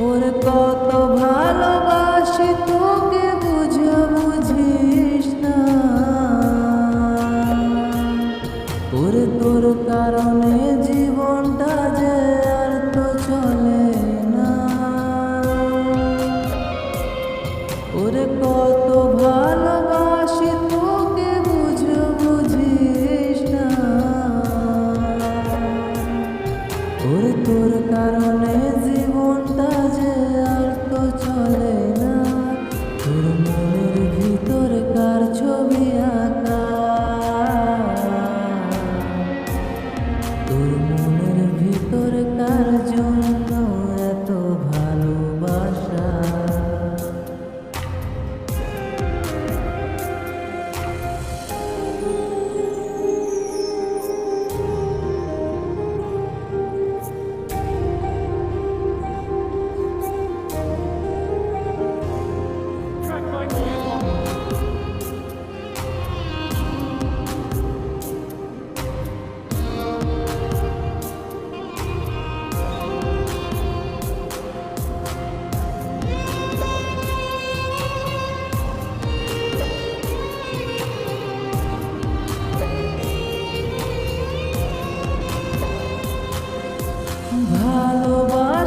ওর কত ভালোবাসি তোকে বুঝে বুঝিস না। ওর তোর কারণে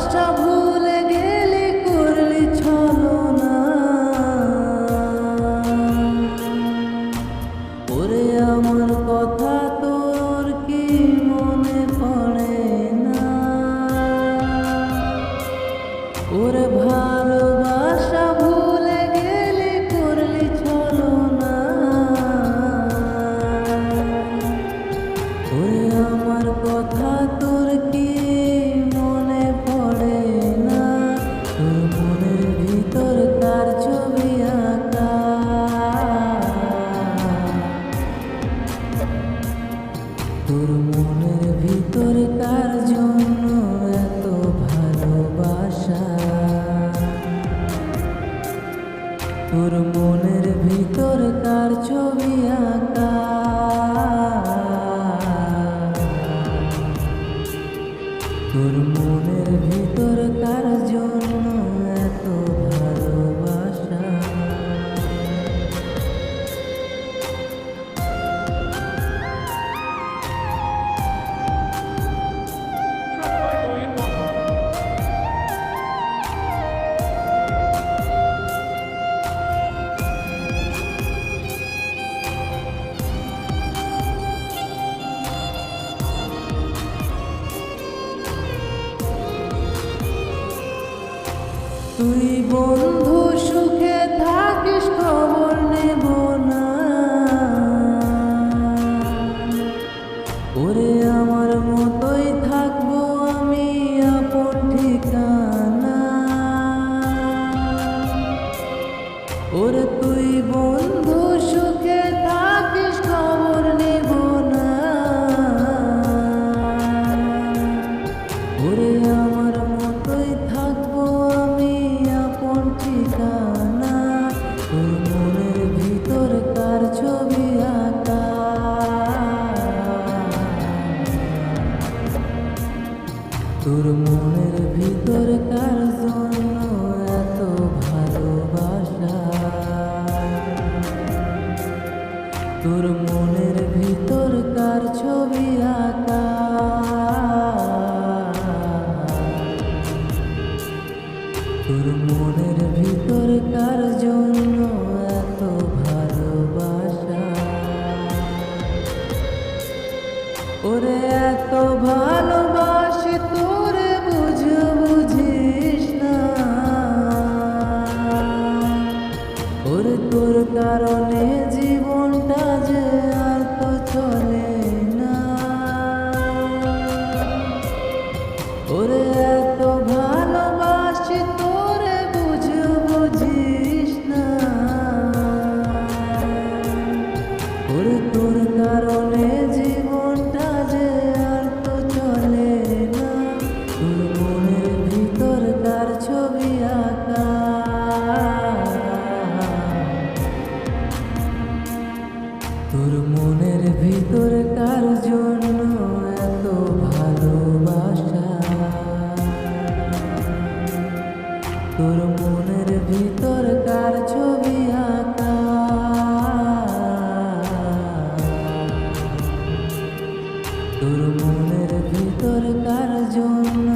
stop. her. তুই বন্ধু তোর মনের ভিতর কার জন্য এত ভালোবাসা। ওরে এত ভালোবাসি, তোর বুঝ বুঝিস না। ওরে তোর কারণে তোর মনের ভিতর কার ছবি আঁকা? তোর মনের ভিতর কার জন্য